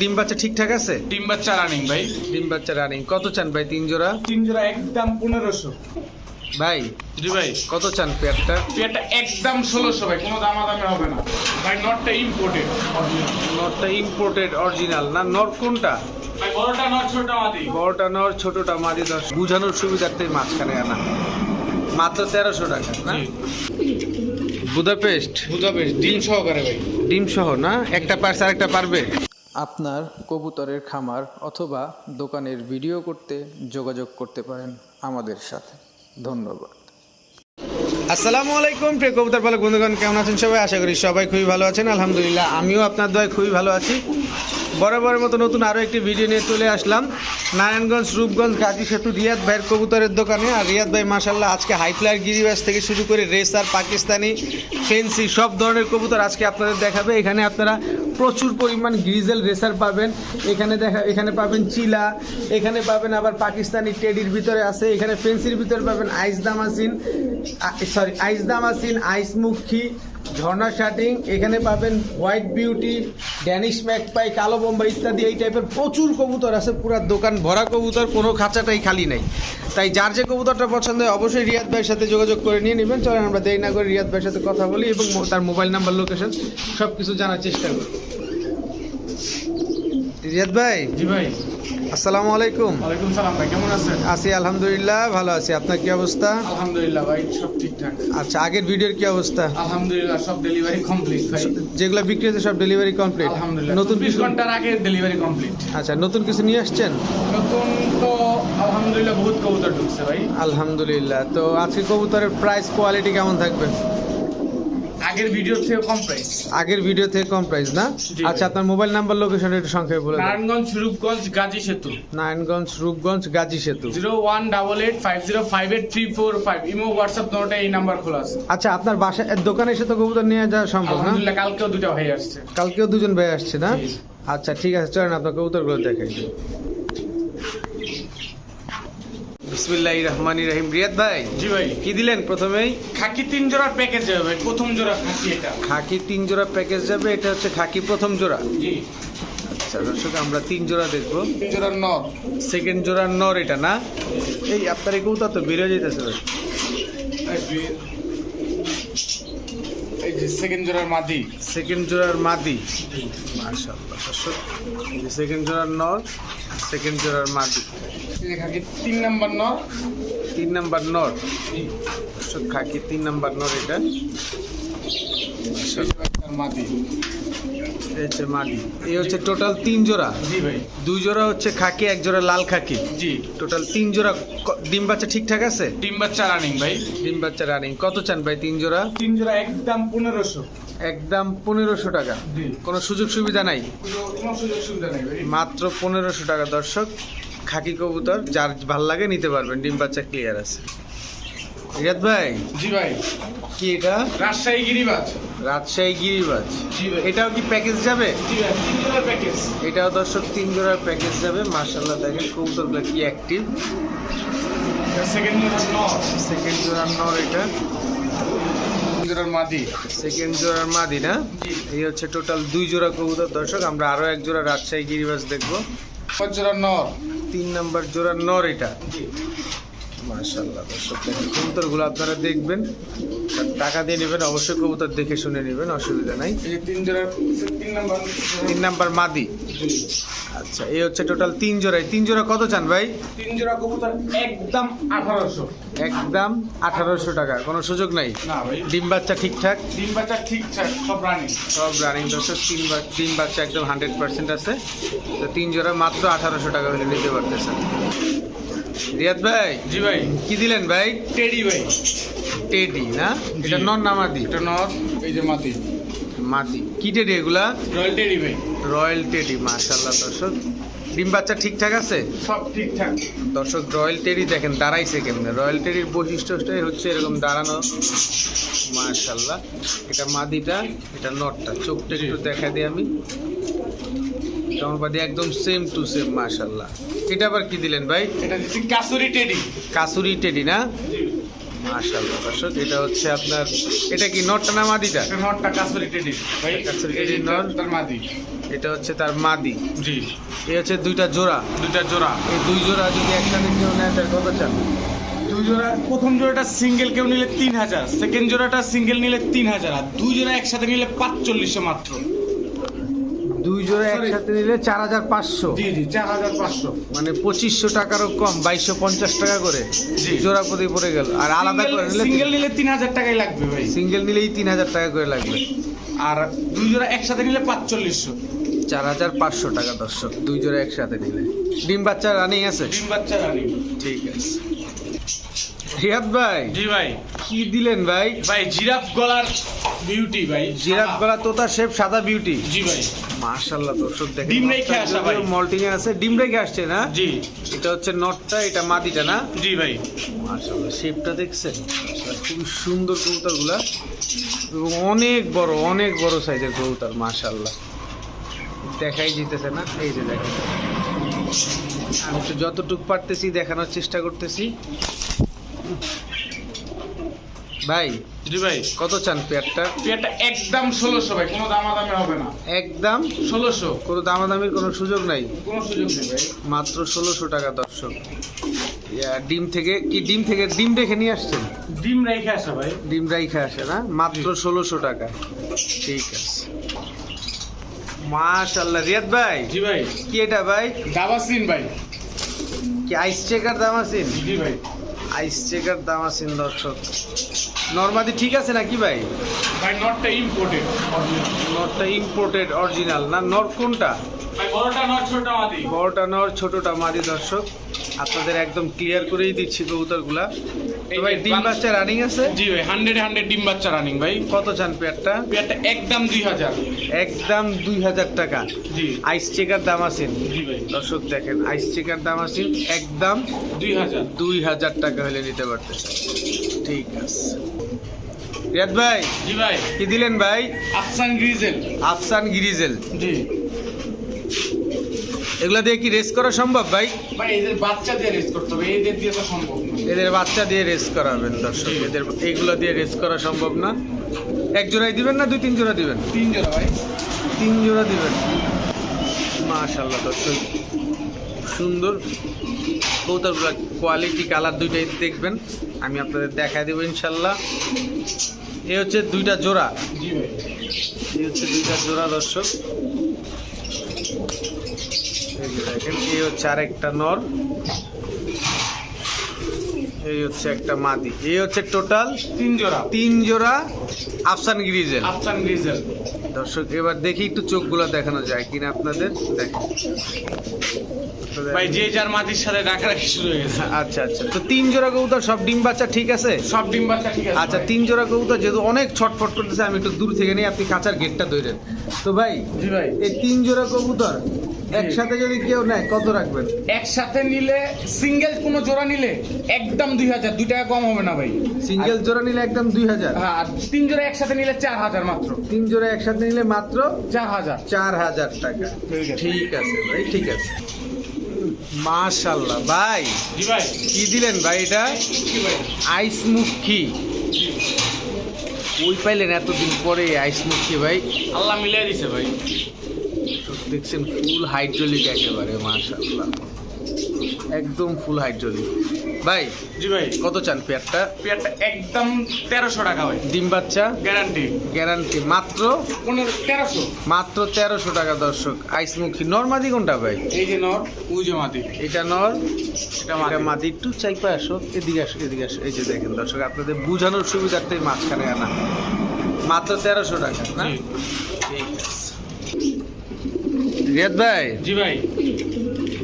ডিম বাচ্চা ঠিকঠাক আছে? ডিম বাচ্চা রানিং ভাই। ডিম বাচ্চা রানিং কত চান ভাই তিন জোড়া? তিন জোড়া একদম পনেরোশো। ভাই জি ভাই। কত চান পেয়ারটা? পেয়ারটা একদম ষোলোশো ভাই কোনো দামাদামি হবে না। ভাই নটটা ইম্পোর্টেড নটটা ইম্পোর্টেড অরিজিনাল না নর কোনটা? বড়টা নট ছোটটা মাদি। বড়টা নর ছোটটা মাদি দশ। বুঝানোর সুবিধার্থে মাঝখানে আনা। মাত্র তেরোশো টাকা না? বুদাপেস্ট? বুঝাবেশ ডিম সহকারে ভাই। ডিম সহ না? একটা পার্স আর একটা পারবে? আপনার কবুতরের খামার অথবা দোকানের ভিডিও করতে যোগাযোগ করতে পারেন আমাদের সাথে। ধন্যবাদ। আসসালামু আলাইকুম, প্রিয় কবুতর পালক বন্ধুগণ, কেমন আছেন সবাই? আশা করি সবাই খুবই ভালো আছেন। আলহামদুলিল্লাহ, আমিও আপনার দয় খুবই ভালো আছি। বরাবরের মতো নতুন আরও একটি ভিডিও নিয়ে চলে আসলাম। নারায়ণগঞ্জ, রূপগঞ্জ গাজী সেতু, রিয়াদ ভাইয়ের কবুতরের দোকানে। আর রিয়াদ ভাই মাসাল্লাহ আজকে হাইফ্লার গিরিবাস থেকে শুরু করে রেসার পাকিস্তানি ফেন্সি সব ধরনের কবুতর আজকে আপনাদের দেখাবে। এখানে আপনারা প্রচুর পরিমাণ গ্রিজেল রেসার পাবেন। এখানে দেখা, এখানে পাবেন চিলা, এখানে পাবেন আবার পাকিস্তানি টেডির ভিতরে আছে। এখানে ফেন্সির ভিতরে পাবেন আইস দামাসিন সরি আইস দামাসিন আইস মুখী ঝর্ণা শাটিং, এখানে পাবেন হোয়াইট বিউটি, ড্যানিশ ম্যাকপাই কালো বোম্বা ইত্যাদি, এই টাইপের প্রচুর কবুতর আছে, পুরো দোকান ভরা কবুতর, কোনো খাঁচাটাই খালি নাই। তাই যার যে কবুতরটা পছন্দ হয়, অবশ্যই রিয়াদ ভাইয়ের সাথে যোগাযোগ করে নিয়ে নেবেন। চলেন আমরা দেরি না করে রিয়াদ ভাইয়ের সাথে কথা বলি এবং তার মোবাইল নাম্বার লোকেশন সব কিছু জানার চেষ্টা করি। রিয়াদ ভাই? জি ভাই। আসসালামু আলাইকুম। ওয়ালাইকুম সালাম ভাই কেমন আছেন? আছি আলহামদুলিল্লাহ ভালো আছি। আপনার কি অবস্থা? আলহামদুলিল্লাহ ভাই সব ঠিকঠাক। আচ্ছা আগের ভিডিওর কি অবস্থা? আলহামদুলিল্লাহ সব ডেলিভারি কমপ্লিট ভাই। যেগুলো বিক্রি হয়েছে সব ডেলিভারি কমপ্লিট আলহামদুলিল্লাহ নতুন বিশ কিছু ঘণ্টার আগে ডেলিভারি কমপ্লিট আচ্ছা নতুন কিছু নিয়ে আসছেন? নতুন তো আলহামদুলিল্লাহ বহুত কবুতর ঢুকছে ভাই। আলহামদুলিল্লাহ। তো আজকে কবুতরের প্রাইস কোয়ালিটি কেমন থাকবে? আগের ভিডিও থেকে কম প্রাইস আগের ভিডিও থেকে কম প্রাইস না? আচ্ছা আপনার মোবাইল নাম্বার লোকেশন একটু সংক্ষেপে বলে দেন। নারায়ণগঞ্জ রূপগঞ্জ গাজী সেতু। নারায়ণগঞ্জ রূপগঞ্জ গাজী সেতু। Zero one double eight five zero five eight three four five imo WhatsApp নোটে এই নাম্বার খোলা আছে। আচ্ছা আপনার বাসায় দোকানে এসে তো কবুতর নিয়ে যাওয়া সম্ভব না? কালকেও দুটো ভাই আসছে। কালকেও দুজন ভাই আসছে না? আচ্ছা ঠিক আছে চলেন আপনার কবুতরগুলো দেখাই। বিসমিল্লাহ রহমানি রহিম। রিয়াদ ভাই জি ভাই। কি দিলেন প্রথমেই? খাকি তিন জোড়ার প্যাকেজ যাবে ভাই প্রথম জোড়া খাকি এটা। খাকি তিন জোড়া প্যাকেজ যাবে এটা হচ্ছে খাকি প্রথম জোড়া। জি। আচ্ছা দর্শক আমরা তিন জোড়া দেখব। তিন জোড়ার নর। সেকেন্ড জোড়ার নর এটা না? এই আপনার এই কবুতর তো বেরিয়ে যেতেছে ভাই। এই যে সেকেন্ড জোড়ার মাদি। সেকেন্ড জোড়ার মাদি। মাশাআল্লাহ দর্শক এই যে সেকেন্ড জোড়ার নর সেকেন্ড জোড়ার মাদি। এই খাকি তিন নাম্বার নর। তিন নাম্বার নর। দর্শক খাকি তিন নাম্বার নর এটা। মাদি। হচ্ছে মাদি এই হচ্ছে টোটাল তিন জোড়া। জি ভাই। দুই জোড়া হচ্ছে খাকি এক জোড়া লাল খাকি। জি। টোটাল তিন জোড়া ক- ডিম বাচ্চা ঠিকঠাক আছে? ডিম বাচ্চা রানিং ভাই। ডিম বাচ্চা রানিং কত চান ভাই তিন জোড়া? তিন জোড়া একদম পনেরোশো। একদম পনেরোশো টাকা। জি। কোনো সুযোগ সুবিধা নাই? কোনো- কোনো সুযোগ সুবিধা নেই ভাই। মাত্র পনেরোশো টাকা দর্শক। খাকি কবুতর যার ভালো লাগে নিতে পারবেন। ডিম বাচ্চা ক্লিয়ার আছে। রিয়াদ ভাই? জি ভাই। কি এটা? রাজশাহী গিরিবাজ। রাজশাহী গিরিবাজ। এটাও কি প্যাকেজ যাবে? এটাও দর্শক তিন জোড়ার প্যাকেজ যাবে। মার্শাল্লাহ দেখেন কবুতরগুলো কি অ্যাক্টিভ সেকেন্ড সেকেন্ড জোড়ার নর। এটা। জোড়ার মাদি। সেকেন্ড জোড়ার মাদি না? জি। এই হচ্ছে টোটাল দুই জোড়া কবুতর দর্শক। আমরা আরও এক জোড়া রাজশাহী গিরিবাজ দেখব। পাঁচ জোড়ার নর। তিন নাম্বার জোড়ার নর এটা। মাশাল্লাহ দর্শক কবুতরগুলো আপনারা দেখবেন টাকা দিয়ে নেবেন অবশ্যই কবুতর দেখে শুনে নেবেন অসুবিধা নাই। তিন নাম্বার মাদি। আচ্ছা এই হচ্ছে টোটাল তিন জোড়ায়। তিন জোড়া কত চান ভাই? তিন জোড়া কবুতর একদম আঠারোশো। একদম আঠারোশো টাকা কোনো সুযোগ নাই? ডিম বাচ্চা ঠিকঠাক? ডিম বাচ্চা ঠিকঠাক সব রানিং সব রানিং দর্শক তিন ডিম বাচ্চা একদম হান্ড্রেড পার্সেন্ট আছে। তো তিন জোড়া মাত্র আঠারোশো টাকা হলে নিতে পারতেছেন। রিয়াদ ভাই? জি ভাই। কি দিলেন ভাই? টেডি ভাই। টেডি না? এটা জি। নন নামাদি এটা নর এই যে মাটি মাদি। কি টেডি এগুলা? রয়্যাল টেডি ভাই। রয়্যাল টেডি মাশাল্লাহ দর্শক। ডিম বাচ্চা ঠিকঠাক আছে? সব ঠিকঠাক। দর্শক রয়্যাল টেডি দেখেন দাঁড়াইছে কেমনে? রয়্যাল টেডির বৈশিষ্ট্যটাই হচ্ছে এরকম দাঁড়ানো। মাশাল্লাহ এটা মাদিটা এটা নটটা চোখটা একটু দেখা দিই আমি। জমরবাদি একদম সেম টু সেম মাশাল্লাহ এটা আবার কি দিলেন ভাই? এটা দিচ্ছি কাসুরি টেডি। কাসুরি টেডি না? মাশাল্লাহ দর্শক এটা হচ্ছে আপনার এটা কি নটটা না মাদিটা? নটটা কাসুরি টেডি। ভাই কাসুরি টেডি। তার মাদি। এটা হচ্ছে তার মাদি। জি। এই হচ্ছে দুইটা জোড়া। দুইটা জোড়া। এই দুই জোড়া যদি একসাথে কেউ নেয় তার কত চান? দুই জোড়া প্রথম জোড়াটা সিঙ্গেল কেউ নিলে তিন হাজার। সেকেন্ড জোড়াটা সিঙ্গেল নিলে তিন হাজার। আর দুই জোড়া একসাথে নিলে পাঁচচল্লিশশো মাত্র। দুই জোড়া একসাথে নিলে চার হাজার পাঁচশো। জি জি চার হাজার পাঁচশো। মানে পঁচিশশো টাকারও কম বাইশশো পঞ্চাশ টাকা করে। জোড়া প্রতি পড়ে গেল। আর আলাদা করে নিলে সিঙ্গেল নিলে তিন হাজার টাকাই লাগবে ভাই। সিঙ্গেল নিলেই তিন হাজার টাকা করে লাগবে। আর দুই জোড়া একসাথে নিলে পাঁচচল্লিশশো। চার হাজার পাঁচশো টাকা দর্শক দুই জোড়া একসাথে নিলে। ডিম বাচ্চা রানিং আছে? ডিম বাচ্চা রানি ঠিক আছে। রিয়াদ ভাই জি ভাই। কি দিলেন ভাই? ভাই জিরাফ গলার বিউটি ভাই জিরাফ গলা তোতা শেপ সাদা বিউটি জি ভাই। মাশাআল্লাহ দর্শক দেখেন ডিম রেখে আসা ভাই। মল্টিং এ আছে। ডিম রেখে আসছে না? জি। এটা হচ্ছে নটটা এটা মাদিটা না? জি ভাই। মাশাআল্লাহ শেপটা দেখছেন? খুবই সুন্দর কবুতরগুলা। এবং অনেক বড় অনেক বড় সাইজের কবুতর মাশাআল্লাহ। দেখাই যেতেছে না? এই যে দেখেন। আমি তো যতটুকু পারতেছি দেখানোর চেষ্টা করতেছি। ভাই জি ভাই। কত চান পেয়ারটা? পেয়ারটা একদম ষোলোশো ভাই কোনো দামাদামি হবে না। একদম? ষোলোশো। কোনো দামাদামির কোনো সুযোগ নাই? কোনো সুযোগ নেই ভাই। মাত্র ষোলোশো টাকা দর্শক। ইয়া, ডিম থেকে কি ডিম থেকে ডিম রেখে নিয়ে আসছেন? ডিম রেখে আসা ভাই। ডিম রাইখা আসে না? মাত্র ষোলোশো টাকা। ঠিক আছে। মাশাল্লাহ রিয়াদ ভাই। জি ভাই। কি এটা ভাই? দাবাসিন ভাই। কি আইস চেকার দাম আছেন জি ভাই। আইস চেকার দাম আছেন দর্শক। নর্মাদি ঠিক আছে নাকি ভাই? ভাই নটটা ইম্পোর্টেড নটটা ইম্পোর্টেড অরিজিনাল না নর কোনটা? বড়টা নর ছোটটা মাদি। বড়টা নর ছোটটা মাদি দর্শক। আপনাদের একদম ক্লিয়ার করেই দিচ্ছি কবুতরগুলা। তো ভাই ডিম বাচ্চা রানিং আছে? জি ভাই হান্ড্রেড হান্ড্রেড ডিম বাচ্চা রানিং ভাই। কত চান পেয়ারটা? পেয়ারটা একদম দুই হাজার। একদম দুই হাজার টাকা। জি। আইস চেকার দাম আছেন জি ভাই। দর্শক দেখেন আইস চেকার দাম আছেন একদম দুই হাজার। দুই হাজার টাকা হলে নিতে পারতেছে। ঠিক আছে। রিয়াদ ভাই জি ভাই। কি দিলেন ভাই? আফসান গ্রিজেল। আফসান গিরিজেল। জি। এগুলা দিয়ে কি রেস করা সম্ভব ভাই? ভাই এদের বাচ্চা দিয়ে রেস করতে হবে এদের দিয়ে তো সম্ভব না। এদের বাচ্চা দিয়ে রেস করাবেন দর্শক এদের এগুলো দিয়ে রেস করা সম্ভব না। এক জোড়াই দিবেন না দুই তিন জোড়া দিবেন? তিন জোড়া ভাই। তিন জোড়া দিবেন। মাশাল্লাহ দর্শক সুন্দর। কৌতারগুলো কোয়ালিটি কালার দুইটাই দেখবেন আমি আপনাদের দেখা দেবো ইনশাল্লাহ এ হচ্ছে দুইটা জোড়া। জি ভাই। এই হচ্ছে দুইটা জোড়া দর্শক। দেখেন এই হচ্ছে আরেকটা নর এই হচ্ছে একটা মাদি। এই হচ্ছে টোটাল তিন জোড়া। তিন জোড়া আফসান গ্রিজেল। আফসান গ্রিজেল। দর্শক এবার দেখি একটু চোখগুলো দেখানো যায় কিনা আপনাদের। দেখেন। ভাই যে যার মাটির সাথে রাখারাখি শুরু হয়ে গেছে। আচ্ছা আচ্ছা। তো তিন জোড়া কবুতর সব ডিম বাচ্চা ঠিক আছে? সব ডিম বাচ্চা ঠিক আছে আচ্ছা ভাই। তিন জোড়া কবুতর যেহেতু অনেক ছটফট করতেছে আমি একটু দূর থেকে নিয়ে আপনি কাঁচার গেটটা ধরেন তো ভাই জি ভাই। এই তিন জোড়া কবুতর একসাথে যদি কেউ নেয় কত রাখবেন? একসাথে নিলে সিঙ্গেল কোনো জোড়া নিলে একদম দুই হাজার। দুই টাকা কম হবে না ভাই। সিঙ্গেল জোড়া নিলে একদম দুই হাজার? হ্যাঁ আর তিন জোড়া একসাথে নিলে চার হাজার মাত্র। তিন জোড়া একসাথে নিলে মাত্র চার হাজার। চার হাজার টাকা। ঠিক আছে। ভাই ঠিক আছে। মাশাল্লাহ। ভাই ভাই। কি দিলেন ভাই এটা? কি আইস মুখী। ওই পাইলেন এতদিন পরে আইস মুখী ভাই। আল্লাহ মিলিয়ে দিছে ভাই। দেখছেন ফুল হাইড্রোলিক একেবারে মাশাল্লাহ একদম ফুল হাইড্রোলিক ভাই জি ভাই। কত চান পেয়ারটা? পেয়ারটা একদম তেরোশো টাকা ভাই। ডিম বাচ্চা? গ্যারান্টি গ্যারান্টি মাত্র? পনেরো তেরোশো। মাত্র তেরোশো টাকা দর্শক। আইসমুখী নর্মাদি কোনটা ভাই? এই যে নর উজে মাটি এটা নর? এটা মাদি। একটু চাইপা আসো এদিকে আসো এদিকে আসো। এই যে দেখেন দর্শক আপনাদের বোঝানোর সুবিধার্থে মাঝখানে আনা। মাত্র তেরোশো টাকা না? রিয়াদ ভাই? জি ভাই।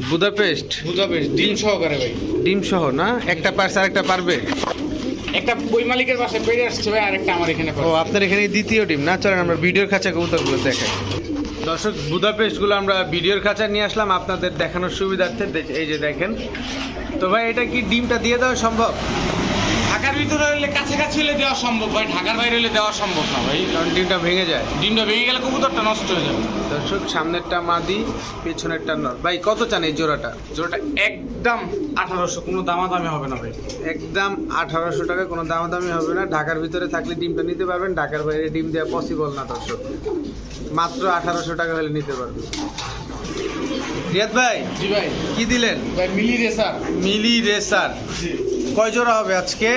বুদাপেস্ট? বুঝাবেশ ডিম সহকারে ভাই। ডিম সহ না? একটা পার্স আর একটা পারবে? একটা বই মালিকের বাসায় পেরে আসছে ভাই আরেকটা আমার এখানে ও আপনার এখানে দ্বিতীয় ডিম। না চলেন আমরা ভিডিওর খাঁচা কবুতরগুলো দেখাই। দর্শক বুদাপেস্টগুলো আমরা ভিডিওর খাঁচা নিয়ে আসলাম আপনাদের দেখানোর সুবিধার্থে। এই যে দেখেন। তো ভাই এটা কি ডিমটা দিয়ে দেওয়া সম্ভব? ঢাকার ভিতরে হলে কাছাকাছি হলে দেওয়া সম্ভব ভাই ঢাকার বাইরে হলে দেওয়া সম্ভব না ভাই। কারণ ডিমটা ভেঙে যায়। ডিমটা ভেঙে গেলে কবুতরটা নষ্ট হয়ে যাবে। দর্শক সামনেরটা মাদি পেছনেরটা নর। ভাই কত চান এই জোড়াটা? জোড়াটা একদম আঠারোশো কোনো দামাদামি হবে না ভাই। একদম আঠারোশো টাকা কোনো দামাদামি হবে না। ঢাকার ভিতরে থাকলে ডিমটা নিতে পারবেন ঢাকার বাইরে ডিম দেওয়া পসিবল না দর্শক। মাত্র আঠারোশো টাকা হলে নিতে পারবেন। রিয়াদ ভাই? জি ভাই। কি দিলেন? ভাই মিলি রেসার মিলি রেসার জি। কয় জোড়া হবে আজকে?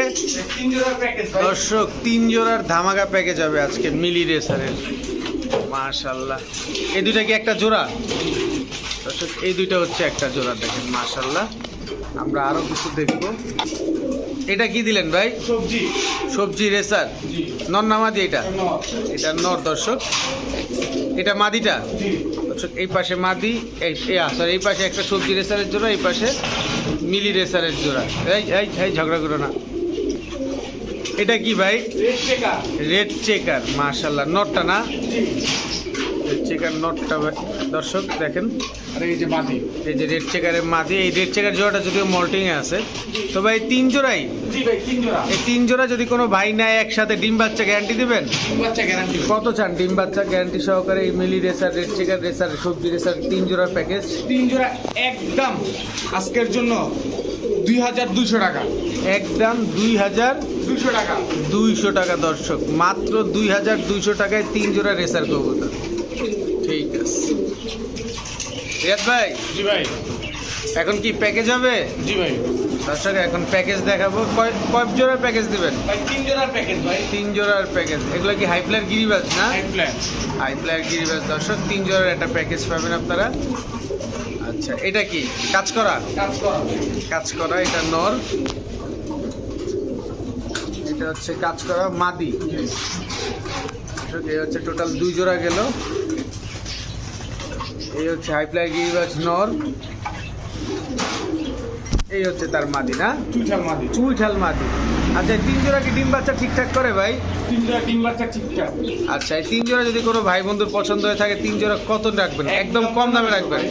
তিন জোড়ার প্যাকেজ দর্শক তিন জোড়ার ধামাকা প্যাকেজ হবে আজকে মিলি রেসারের মাশাল্লাহ এই দুইটা কি একটা জোড়া? দর্শক এই দুইটা হচ্ছে একটা জোড়া দেখেন মাশাল্লাহ আমরা আরও কিছু দেখব। এটা কি দিলেন ভাই? সবজি। সবজি রেসার নর না মাদি এটা? এটা নর দর্শক। এটা মাদিটা? দর্শক এই পাশে মাদি এই সরি এই পাশে একটা সবজি রেসারের জোড়া এই পাশে মিলি রেসারের জোড়া। এই এই এই ঝগড়া করো না। এটা কি ভাই? রেড চেকার মার্শাল্লাহ নটটা না? চেকার নটটা দর্শক দেখেন। আর এই যে মাটি এই যে রেড চেকারের মাদি এই রেড চেকার জোড়াটা যদিও মল্টিং এ আছে তো ভাই তিন জোড়াই? জি ভাই তিন জোড়া। এই তিন জোড়া যদি কোনো ভাই নেয় একসাথে ডিম বাচ্চা গ্যারান্টি দিবেন? তিন বাচ্চা গ্যারান্টি কত চান ডিম বাচ্চা গ্যারান্টি সহকারে মিলি রেসার রেড চেকার রেসার সবজি রেসার তিন জোড়ার প্যাকেজ তিন জোড়া একদম আজকের জন্য দুই হাজার দুইশো টাকা। একদম দুই হাজার দুইশো টাকা। দুইশো টাকা দর্শক মাত্র দুই হাজার দুইশো টাকায় তিন জোড়া রেসার কবুতর। ঠিক আছে। রিয়াদ ভাই জি ভাই। এখন কি প্যাকেজ হবে? জি ভাই। দর্শক এখন প্যাকেজ দেখাবো। কয় কয় জোড়ার প্যাকেজ দিবেন? তিন জোড়ার প্যাকেজ ভাই। তিন জোড়ার প্যাকেজ এগুলো কি হাই ফ্লার গিরিবাজ না? হাই ফ্লার গিরিবাজ দর্শক তিন জোড়ার একটা প্যাকেজ পাবেন আপনারা। আচ্ছা এটা কি? কাজ করা? কাজ করা। কাজ করা এটা নর। এটা হচ্ছে কাজ করা মাদি। দর্শক, এই হচ্ছে টোটাল দুই জোড়া গেল। এই হচ্ছে হাইপ্লাই গিরিবাজ নর এই হচ্ছে তার মাদি না? চুইঠাল মাদি। মাদি। আচ্ছা তিন জোড়া কি ডিম বাচ্চা ঠিকঠাক করে ভাই? তিন জোড়া ডিম বাচ্চা ঠিকঠাক। আচ্ছা এই তিন জোড়া যদি কোনো ভাই বন্ধুর পছন্দ হয়ে থাকে তিন জোড়া কত রাখবেন? একদম কম দামে রাখবেন।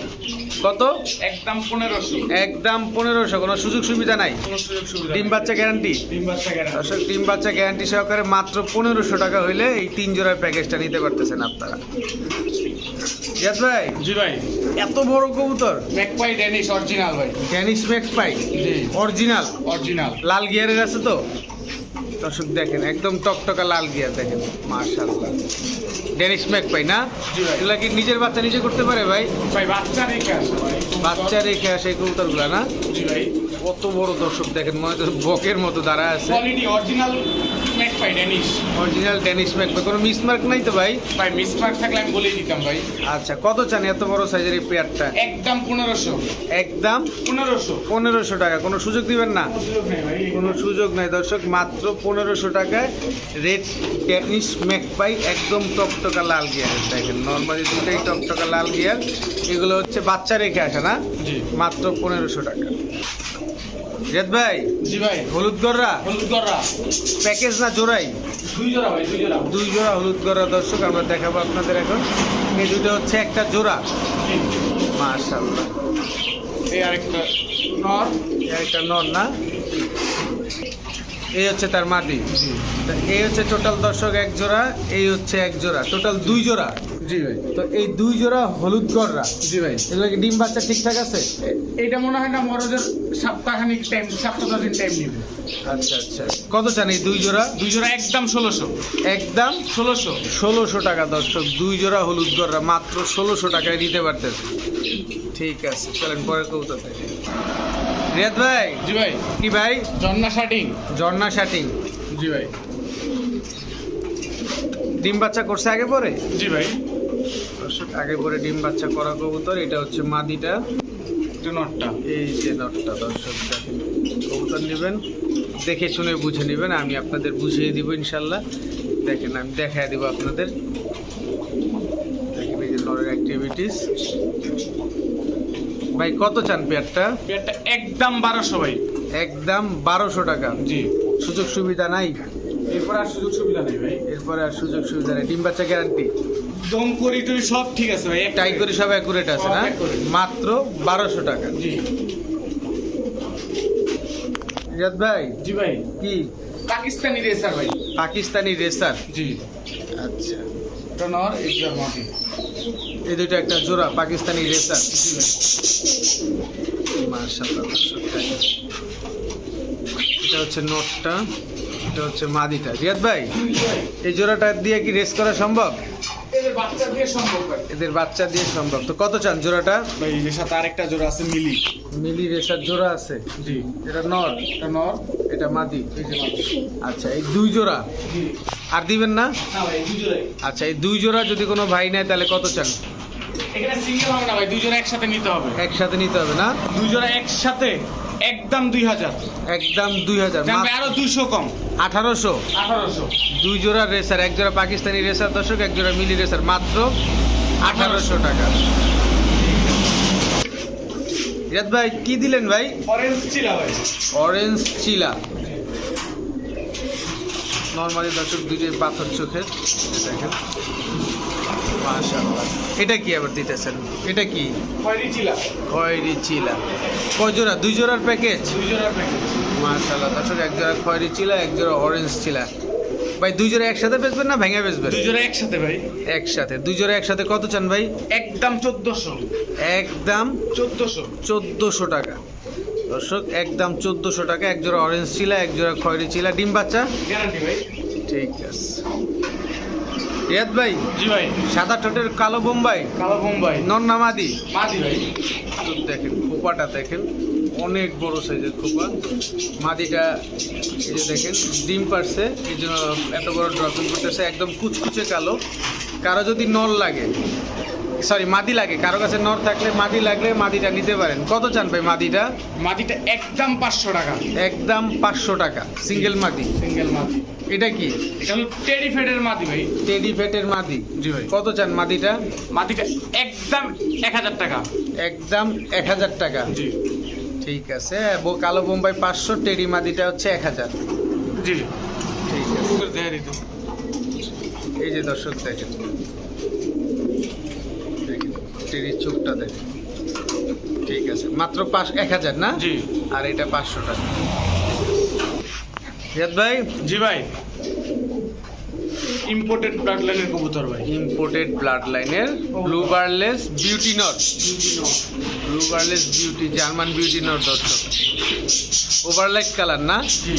কত? একদম পনেরোশো। একদম পনেরোশো। কোনো সুযোগ সুবিধা নাই? ডিম বাচ্চা গ্যারান্টি ডিম বাচ্চা গ্যারান্টি দর্শক ডিম বাচ্চা গ্যারান্টি সহকারে মাত্র পনেরোশো টাকা হইলে এই তিন জোড়ার প্যাকেজটা নিতে পারতেছেন আপনারা। ইয়াদ ভাই? জি ভাই। এত বড় কবুতর? ম্যাকপাই ড্যানিশ অরিজিনাল ভাই। ড্যানিশ ম্যাক জি অরিজিনাল অরিজিনাল লাল গিয়ারের আছে তো? দর্শক দেখেন একদম টকটকা লাল গিয়ার দেখেন মাশাআল্লাহ। ড্যানিশ ম্যাক পাই না? এগুলা কি নিজের বাচ্চা নিজে করতে পারে ভাই? ভাই বাচ্চা রেখে আসে ভাই। বাচ্চা রেখে আসে এই কবুতরগুলা না? জি ভাই। কত বড় দর্শক দেখেন মনে হচ্ছে বকের মতো দাঁড়ায় আছে। Quality original magpie Danish original Danish magpie কোনো মিসমার্ক নাই তো ভাই? ভাই মিসমার্ক থাকলে আমি বলেই দিতাম ভাই। আচ্ছা কত চান এত বড় সাইজের এই পেয়ারটা একদম পনেরোশো। একদম? পনেরোশো। পনেরোশো টাকা কোনো সুযোগ দিবেন না? সুযোগ নেই ভাই। কোনো সুযোগ নাই দর্শক মাত্র পনেরোশো টাকায় রেড টেনিস ম্যাকপাই একদম টকটকা লাল গিয়ার দেখেন। নর্মালি দুটাই টকটকা লাল গিয়ার এগুলো হচ্ছে বাচ্চা রেখে আসে না? জি। মাত্র পনেরোশো টাকা। রেদ ভাই জি ভাই। হলুদ গররা? হলুদ গররা। প্যাকেজ না জোড়াই? দুই জোড়া ভাই দুই জোড়া। দুই জোড়া হলুদ গররা দর্শক আমরা দেখাবো আপনাদের এখন। এই দুটো হচ্ছে একটা জোড়া। জি। মাশাল্লাহ এই আরেকটা নর। এই একটা নর না? এই হচ্ছে তার মাটি। এই হচ্ছে টোটাল দর্শক এক জোড়া এই হচ্ছে এক জোড়া। টোটাল দুই জোড়া। জি ভাই। তো এই দুই জোড়া হলুদ গররা জি ভাই। এগুলো কি ডিম বাচ্চা ঠিকঠাক আছে? এটা মনে হয় না মরদের সপ্তাহখানিক টাইম সপ্তাহ দিন টাইম নিবে। আচ্ছা আচ্ছা। কত চান এই দুই জোড়া? দুই জোড়া একদম ষোলোশো। একদম? ষোলোশো। ষোলোশো টাকা দর্শক। দুই জোড়া হলুদ গররা মাত্র ষোলোশো টাকায় দিতে পারতেছে। ঠিক আছে চলেন পরে কৌতো থেকে রিয়াদ ভাই। জি ভাই। কি ভাই? জন্না শার্টিং ঝর্ণা শাটিং। জি ভাই। ডিম বাচ্চা করছে আগে পরে? জি ভাই। আগে পরে ডিম বাচ্চা করা কবুতর এটা হচ্ছে মাদিটা। এটা নটটা। এই যে নটটা দর্শক দেখেন কবুতর নেবেন দেখে শুনে বুঝে নেবেন আমি আপনাদের বুঝিয়ে দিব ইনশাল্লাহ। দেখেন আমি দেখায় দিব আপনাদের। দেখেন এই যে নরের অ্যাক্টিভিটিস ভাই কত চান পেয়ারটা? পেয়ারটা একদম বারোশো ভাই। একদম বারোশো টাকা। জি। সুযোগ সুবিধা নাই? এরপর আর সুযোগ সুবিধা নেই ভাই। এরপরে আর সুযোগ সুবিধা নেই। ডিম বাচ্চা গ্যারান্টি দম করি টরি সব ঠিক আছে ভাই টাই করে। সব অ্যাকুরেট আছে না? মাত্র বারোশো টাকা। জি। রিয়াদ ভাই জি ভাই। কি? পাকিস্তানি রেসার ভাই। পাকিস্তানি রেসার জি। আচ্ছা। এটা নর মাটি এই দুটো একটা জোড়া পাকিস্তানি রেসার মাশাআল্লাহ। এটা হচ্ছে নটটা এটা হচ্ছে মাদিটা। রিয়াদ ভাই এই জোড়াটা দিয়ে কি রেস করা সম্ভব? এদের বাচ্চা দিয়ে সম্ভব এদের বাচ্চা দিয়ে সম্ভব। তো কত চান জোড়াটা? ভাই এর সাথে আরেকটা জোড়া আছে মিলি। মিলি রেসার জোড়া আছে? জি। এটা নর। এটা নর এটা মাদি। এই যে আচ্ছা এই দুই জোড়া? জি। আর দিবেন না? না ভাই দুই জোড়াই। আচ্ছা এই দুই জোড়া যদি কোনো ভাই নেয় তাহলে কত চান? এখানে সিঙ্গেল হবে না ভাই দুই জোড়া একসাথে নিতে হবে। একসাথে নিতে হবে না? দুই জোড়া একসাথে? একদম দুই হাজার। একদম দুই হাজার। আরও দুইশো কম। আঠারোশো। আঠারোশো। দুই জোড়া রেসার এক জোড়া পাকিস্তানি রেসার দর্শক এক জোড়া মিলি রেসার মাত্র আঠারোশো টাকা। রিয়াদ ভাই কি দিলেন ভাই? অরেঞ্জ ছিল ভাই। অরেঞ্জ চিলা। নর্মালি দর্শক দুইটাই পাথর চোখের দেখেন। মাশাআল্লাহ। এটা কি আবার দিতেছেন? এটা কি? খয়েরি চিলা খয়েরি চিলা কয় জোড়া? দুই জোড়ার প্যাকেজ দুই জোড়ার প্যাকেট মাশাআল্লাহ দর্শক এক জোড়া খয়েরি চিলা এক জোড়া অরেঞ্জ চিলা। ভাই দুই জোড়া একসাথে বেচবেন না ভেঙে বেচবেন? দুই জোড়া একসাথে ভাই। একসাথে। দুই জোড়া একসাথে কত চান ভাই? একদম চোদ্দশো। একদম চোদ্দশো। চোদ্দোশো টাকা। দর্শক একদম চোদ্দোশো টাকা। এক জোড়া অরেঞ্জ চিলা এক জোড়া খয়েরি চিলা ডিম বাচ্চা? গ্যারান্টি ভাই। ঠিক আছে। রিয়াদ ভাই? জি ভাই। সাদা ঠোঁটের কালো বোম্বাই? কালো বোম্বাই। নন্নামাদি মাদি? ভাই। তো দেখেন খোপাটা দেখেন অনেক বড় সাইজের খোপা। মাদিটা এই যে দেখেন ডিম পারছে এই জন্য এত বড় ড্রপিং করতেছে একদম কুচকুচে কালো। কারও যদি নল লাগে সরি মাদি লাগে। কারও কাছে নর থাকলে মাদি লাগলে মাদিটা নিতে পারেন। কত চান ভাই মাদিটা? মাদিটা একদম পাঁচশো টাকা। একদম পাঁচশো টাকা। সিঙ্গেল মাদি? সিঙ্গেল মাদি। এটা কি? এটা হলো টেডি ফেডের মাদি ভাই। টেডি ফেটের মাদি। জি ভাই। কত চান মাদিটা? মাদিটা একদম এক হাজার টাকা। একদম এক হাজার টাকা। জি। ঠিক আছে। বো- কালো বোম্বাই পাঁচশো টেডি মাদিটা হচ্ছে এক হাজার। জি। ঠিক আছে। এই যে দর্শক দেখেন। দেখেন চোখটা দেখেন ঠিক আছে। মাত্র পাঁচ এক হাজার না? জি। আর এটা পাঁচশো টাকা। রিয়াদ ভাই? জি ভাই। ইম্পোর্টেড ব্লাড লাইনের কবুতর ভাই। ইম্পোর্টেড ব্লাড লাইনের blue barless beauty knot blue barless beauty German beauty knot দর্শক। ওভারলাইট কালার না? জি।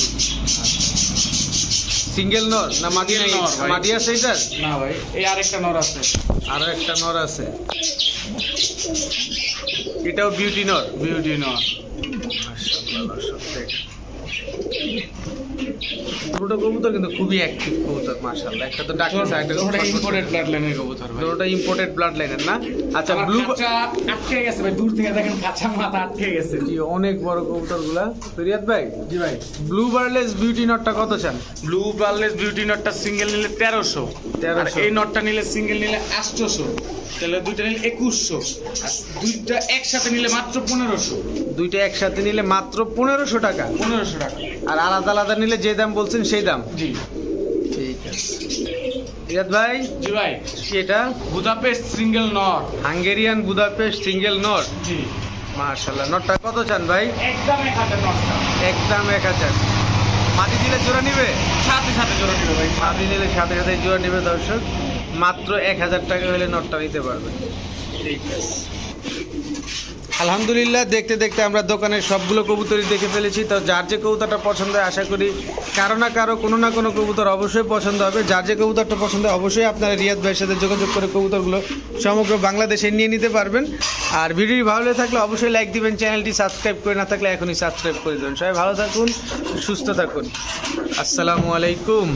সিঙ্গেল নর না Single নাই। মাদি আছে এটার? না ভাই এই আরেকটা নর আছে। আরও একটা নর আছে। এটাও বিউটি নর বিউটি নর মাশাআল্লাহ, দর্শক দেখেন। দুটো কবুতর কিন্তু খুবই অ্যাক্টিভ কবুতর মাশাআল্লাহ। একটা তো একটা ওটা ইম্পোর্টেড ব্লাড লাইনের কবুতর। ভাই। দুটোটা ইম্পোর্টেড ব্লাড লাইনের না? আচ্ছা ব্লু আটকে গেছে ভাই। দূর থেকে দেখেন কাঁচা মাথা আটকে গেছে। জি অনেক বড় কবুতরগুলা রিয়াদ ভাই জি ভাই। ব্লু বার্লেস বিউটি নটটা কত চান? ব্লু বার্লেস বিউটি নটটা সিঙ্গেল নিলে তেরোশো। 1300 এই নটটা নিলে সিঙ্গেল নিলে আটশোশো। তাহলে দুইটা নিলে একুশশো। আর দুইটা একসাথে নিলে মাত্র পনেরোশো। দুইটা একসাথে নিলে মাত্র পনেরোশো টাকা। পনেরোশো টাকা। আর আলাদা আলাদা নিলে যে দাম বলছেন সেই দাম। জি। ঠিক আছে। রিয়াদ ভাই? জি ভাই। কি এটা? Budapest single knot Hungarian Budapest single knot জি। মাশাল্লাহ নটটা কত চান ভাই? একদম এক হাজার নটটা। একদম এক হাজার। মাটি দিলে জোড়া নিবে? সাথে সাথে জোড়া দিবে ভাই। মাটি নিলে সাথে সাথে জোড়া নিবে দর্শক। মাত্র এক হাজার টাকা হলে নটটা নিতে পারবেন ঠিক আছে। আলহামদুলিল্লাহ দেখতে দেখতে আমরা দোকানের সবগুলো কবুতরই দেখে ফেলেছি। তো যার যে কবুতরটা পছন্দ হয় আশা করি কারও না কারও কোনো না কোনো কবুতর অবশ্যই পছন্দ হবে। যার যে কবুতরটা পছন্দ হয় অবশ্যই আপনারা রিয়াদ ভাইয়ের সাথে যোগাযোগ করে কবুতরগুলো সমগ্র বাংলাদেশে নিয়ে নিতে পারবেন। আর ভিডিওটি ভালো থাকলে অবশ্যই লাইক দিবেন চ্যানেলটি সাবস্ক্রাইব করে না থাকলে এখনই সাবস্ক্রাইব করে দেবেন। সবাই ভালো থাকুন সুস্থ থাকুন। আসসালামু আলাইকুম।